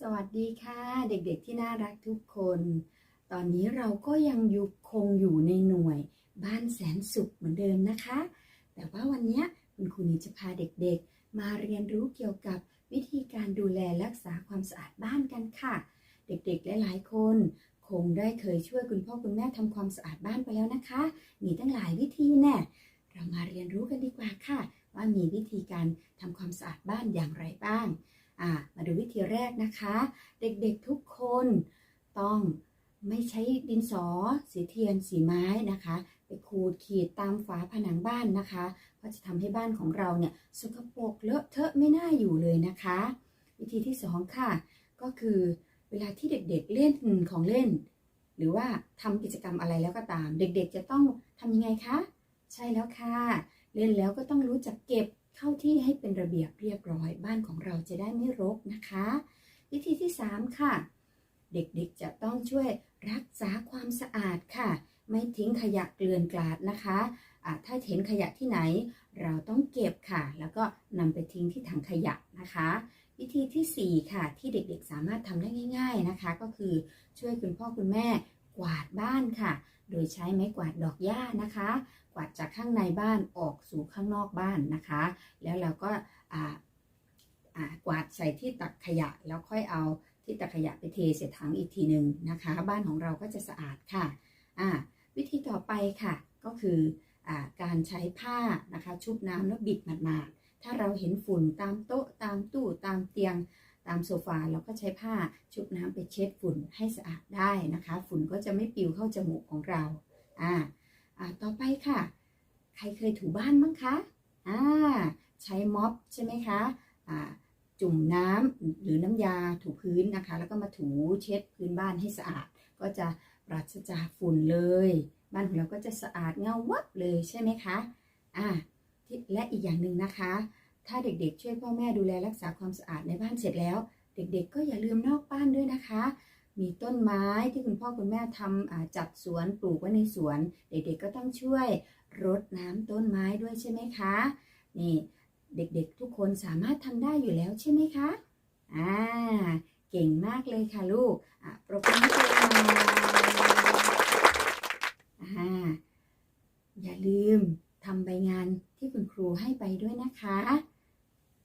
สวัสดีค่ะ เด็กๆที่น่ารักทุกคน ตอนนี้เราก็ยังอยู่คงอยู่ในหน่วยบ้านแสนสุขเหมือนเดิมนะคะ แต่ว่าวันนี้คุณครูนิจะพาเด็กๆ มาเรียนรู้เกี่ยวกับวิธีการดูแลรักษาความสะอาดบ้านกันค่ะ เด็กๆหลายๆคน คงได้เคยช่วยคุณพ่อคุณแม่ทำความสะอาดบ้านไปแล้วนะคะ มีตั้งหลายวิธีแน่เรามาเรียนรู้กันดีกว่าค่ะ ว่ามีวิธีการทำความสะอาดบ้านอย่างไรบ้าง อ่ามาดูวิธีแรกนะคะ เด็กๆทุกคนต้องไม่ใช้ดินสอสีเทียนสีไม้นะคะ ไปขูดขีดตามฝาผนังบ้านนะคะเพราะจะทำให้บ้านของเราเนี่ยสกปรกเลอะเทอะไม่น่าอยู่เลยนะคะ วิธีที่สองค่ะ ก็คือเวลาที่เด็กๆเล่นของเล่น หรือว่าทำกิจกรรมอะไรแล้วก็ตาม เด็กๆจะต้องทำยังไงคะ ใช่แล้วค่ะ เล่นแล้วก็ต้องรู้จักเก็บ เข้าที่ให้เป็นระเบียบเรียบร้อย บ้านของเราจะได้ไม่รกนะคะ วิธีที่ 3 ค่ะ เด็กๆจะต้องช่วยรักษาความสะอาดค่ะ ไม่ทิ้งขยะเกลื่อนกลาดนะคะะถ้าเห็นขยะที่ไหน เราต้องเก็บค่ะ แล้วก็นำไปทิ้งที่ถังขยะนะคะ วิธีที่ 4 ค่ะ ที่เด็กๆสามารถทำได้ง่าย ๆนะคะ ก็คือช่วยคุณพ่อคุณแม่ กวาดบ้านค่ะ โดยใช้ไม้กวาดดอกหญ้านะคะ กวาดจากข้างในบ้านออกสู่ข้างนอกบ้านนะคะ แล้วเราก็กวาดใส่ที่ตักขยะแล้วค่อยเอาที่ตักขยะไปเทใส่ถังอีกทีหนึ่งนะคะ บ้านของเราก็จะสะอาดค่ะวิธีต่อไปค่ะก็คืออการใช้ผ้านะคะ ชุบน้ำแล้วบิดหมาดๆถ้าเราเห็นฝุ่นตามโต๊ะตามตู้ตามเตียง ตามโซฟาเราก็ใช้ผ้าชุบน้ำไปเช็ดฝุ่นให้สะอาดได้นะคะ ฝุ่นก็จะไม่ปิวเข้าจมูกของเราอ่าอ่าต่อไปค่ะ ใครเคยถูบ้านมั้งคะอ่าใช้ม็อบใช่ไหมคะอ่าจุ่มน้ำหรือน้ำยาถูพื้นนะคะ แล้วก็มาถูเช็ดพื้นบ้านให้สะอาด ก็จะปราศจากฝุ่นเลย บ้านของเราก็จะสะอาดเงาวับเลยใช่ไหมคะอ่าและอีกอย่างหนึ่งนะคะ ถ้าเด็กๆ ช่วยพ่อแม่ดูแลรักษาความสะอาดในบ้านเสร็จแล้ว เด็กๆ ก็อย่าลืมนอกบ้านด้วยนะคะ มีต้นไม้ที่คุณพ่อคุณแม่ทำจัดสวนปลูกไว้ในสวน เด็กๆ ก็ต้องช่วยรดน้ำต้นไม้ด้วยใช่ไหมคะ นี่เด็กๆ ทุกคนสามารถทำได้อยู่แล้วใช่ไหมคะ อ่า เก่งมากเลยค่ะลูก อะปรบมือให้ตัวเองอ่า อย่าลืมทำใบงานที่คุณครูให้ไปด้วยนะคะ